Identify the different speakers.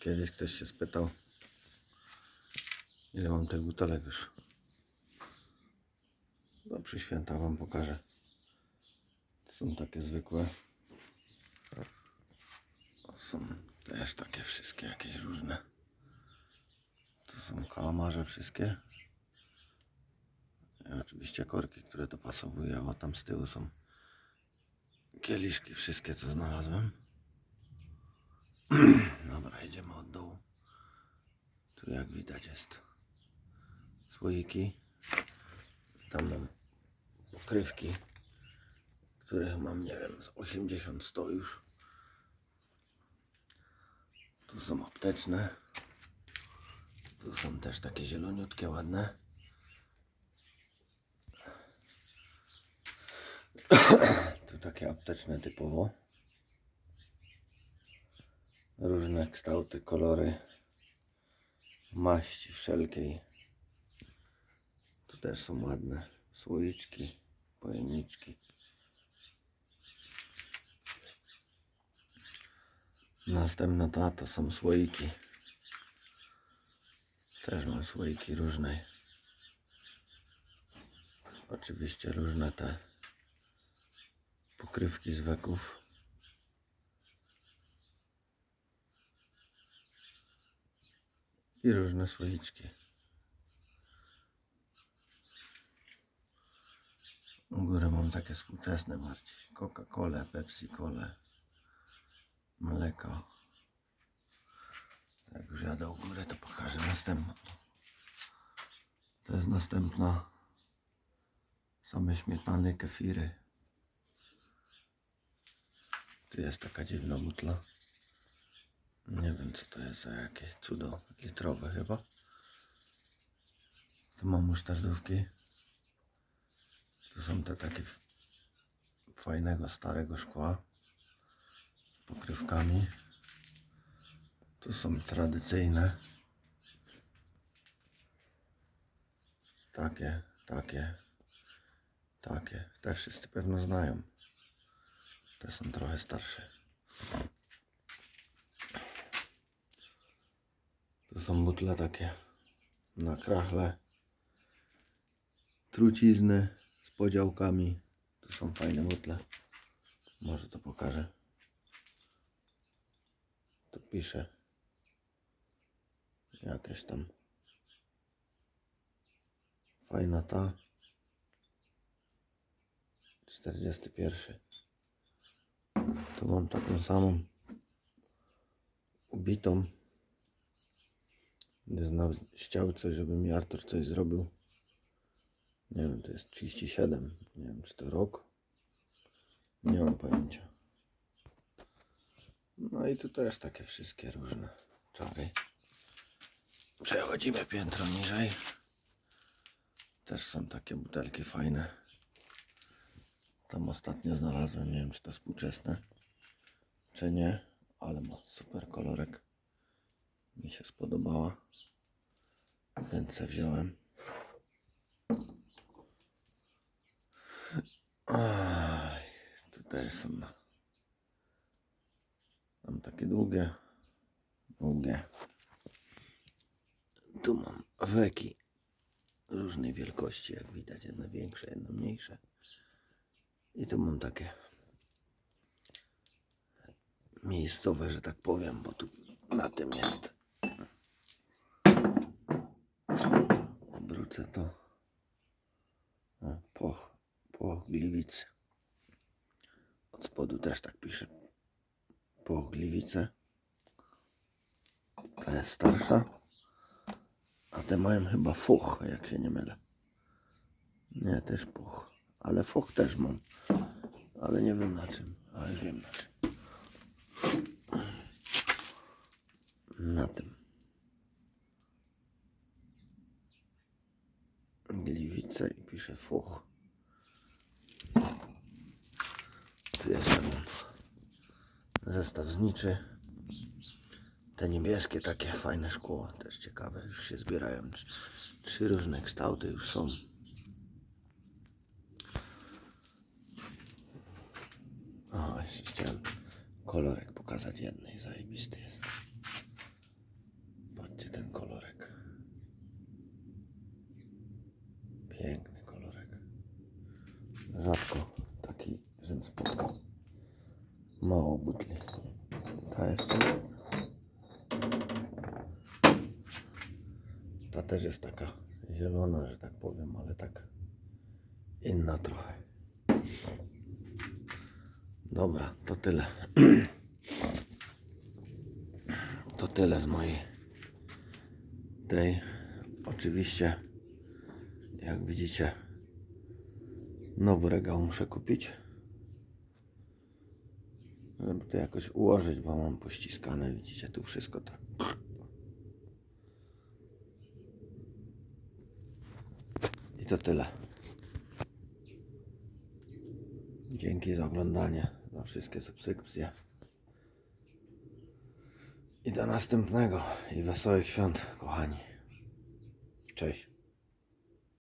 Speaker 1: Kiedyś ktoś się spytał, ile mam tych butelek już. No przy święta wam pokażę. Są takie zwykłe. Są też takie wszystkie jakieś różne. To są kałamarze wszystkie. I oczywiście korki, które dopasowuję, a tam z tyłu są kieliszki wszystkie co znalazłem. Dobra, idziemy od dołu. Tu jak widać jest słoiki. Tam mam pokrywki, których mam, nie wiem, z 80-100 już. Tu są apteczne. Tu są też takie zieloniutkie, ładne. Tu takie apteczne typowo. Różne kształty, kolory, maści wszelkiej. Tu też są ładne słoiczki, pojemniczki. Następna ta to są słoiki. Też mam słoiki różnej. Oczywiście różne te pokrywki z weków. I różne słoiczki. U góry mam takie współczesne bardziej. Coca-Colę, Pepsi-Colę, mleko. Jak już jadę u góry, to pokażę następną. To jest następna. Same śmietany, kefiry. Tu jest taka dziwna butla. Nie wiem co to jest za jakieś cudo litrowe chyba. Tu mam musztardówki. Tu są te takie fajnego starego szkła pokrywkami. Tu są tradycyjne. Takie, takie, takie. Te wszyscy pewno znają. Te są trochę starsze. Tu są butle takie na krachle. Trucizny z podziałkami. Tu są fajne butle. Może to pokażę. Tu pisze jakieś tam fajna ta 41 tu mam taką samą ubitą znał, chciał coś, żeby mi Artur coś zrobił nie wiem, to jest 37 nie wiem, czy to rok nie mam pojęcia no i tu też takie wszystkie różne czary Przechodzimy piętro niżej. Też są takie butelki fajne. Tam ostatnio znalazłem, nie wiem czy to współczesne, czy nie, ale ma super kolorek. Mi się spodobała. Więc se wziąłem. Aj, tutaj są. Mam takie długie, długie. Tu mam weki różnej wielkości, jak widać, jedno większe, jedno mniejsze. I tu mam takie miejscowe, że tak powiem, bo tu na tym jest. Obrócę to. O, poch, poch Gliwice. Od spodu też tak pisze. Poch Gliwice. Ta jest starsza. A te mają chyba fuch, jak się nie mylę. Nie, też puch. Ale fuch też mam. Ale nie wiem na czym. Ale wiem na czym. Na tym. Gliwice i pisze fuch. Tu jeszcze mam zestaw zniczy. Te niebieskie takie fajne szkło, też ciekawe, już się zbierają. Trzy, różne kształty już są. O, jeszcze chciałem kolorek pokazać jednej, zajebisty jest. rzadko taki, żebym spotkał. Mało butli. Ta jeszcze Ta też jest taka zielona, że tak powiem, ale tak inna trochę. Dobra, to tyle. To tyle z mojej tej. Oczywiście, jak widzicie, nowy regał muszę kupić. Żeby to jakoś ułożyć, bo mam pościskane, widzicie, tu wszystko tak. I to tyle. Dzięki za oglądanie, za wszystkie subskrypcje. I do następnego i wesołych świąt, kochani. Cześć.